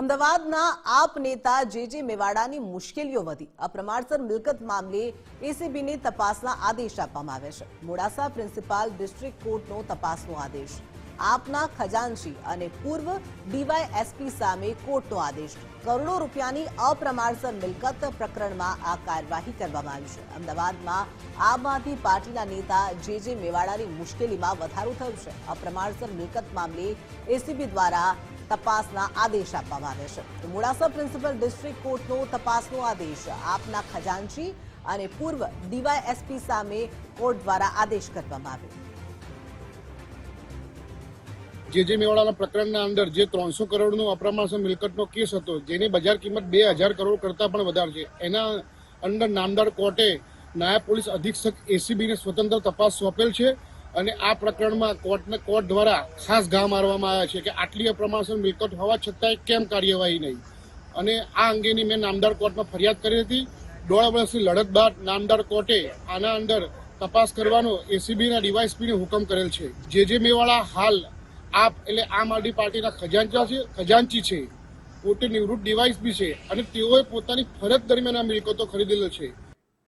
અમદાવાદના આપ નેતા જે જે મેવાડાની મુશ્કેલીઓ વધી. અપ્રમાણસર મિલકત મામલે એસીબીને તપાસના આદેશ આપવામાં આવ્યા છે. મોડાસા પ્રિન્સિપાલ ડિસ્ટ્રિક્ટ કોર્ટનો તપાસનો આદેશ. આપના ખજાનચી અને પૂર્વ ડીવાયએસપી સામે કોર્ટનો આદેશ. કરોડો રૂપિયાની અપ્રમાણસર મિલકત પ્રકરણમાં આ કાર્યવાહી કરવામાં આવી છે. અમદાવાદમાં આમ આદમી પાર્ટીના નેતા જે જે મેવાડાની મુશ્કેલીમાં વધારો થયો છે. અપ્રમાણસર મિલકત મામલે એસીબી દ્વારા તપાસના આદેશ આપવામાં આવ્યા છે. તો મોડાસા પ્રિન્સિપલ ડિસ્ટ્રિક્ટ કોર્ટનો તપાસનો આદેશ આપના ખજાનચી અને પૂર્વ ડીવાયએસપી સામે કોર્ટ દ્વારા આદેશ કરવામાં આવ્યો. જે જે મેવાડાના પ્રકરણના અંદર જે ત્રણસો કરોડનો અપ્રમાણસર મિલકતનો કેસ હતો, જેની બજાર કિંમત બે હજાર કરોડ કરતાં પણ વધારે છે. એના અંદર નામદાર કોર્ટે નાયબ પોલીસ અધિક્ષક એસીબીને સ્વતંત્ર તપાસ સોંપેલ છે અને આ પ્રકરણમાં કોર્ટને કોર્ટ દ્વારા ખાસ ઘા મારવામાં આવ્યા છે કે આટલી અપ્રમાણસર મિલકત હોવા છતાંય કેમ કાર્યવાહી નહીં. અને આ અંગેની મેં નામદાર કોર્ટમાં ફરિયાદ કરી હતી. દોઢ વર્ષની લડત બાદ નામદાર કોર્ટે આના અંદર તપાસ કરવાનો એસીબીના ડીવાયસપીને હુકમ કરેલ છે. જે જે મેવાળા હાલ આપ, એટલે આમ આદમી પાર્ટીના ખજાનચા છે, ખજાનચી છે. પોતે નિવૃત્ત ડીવાયસપી છે. અને તેઓએ પોતાની ફરજ દરમિયાન આ મિલકતો ખરીદેલો છે.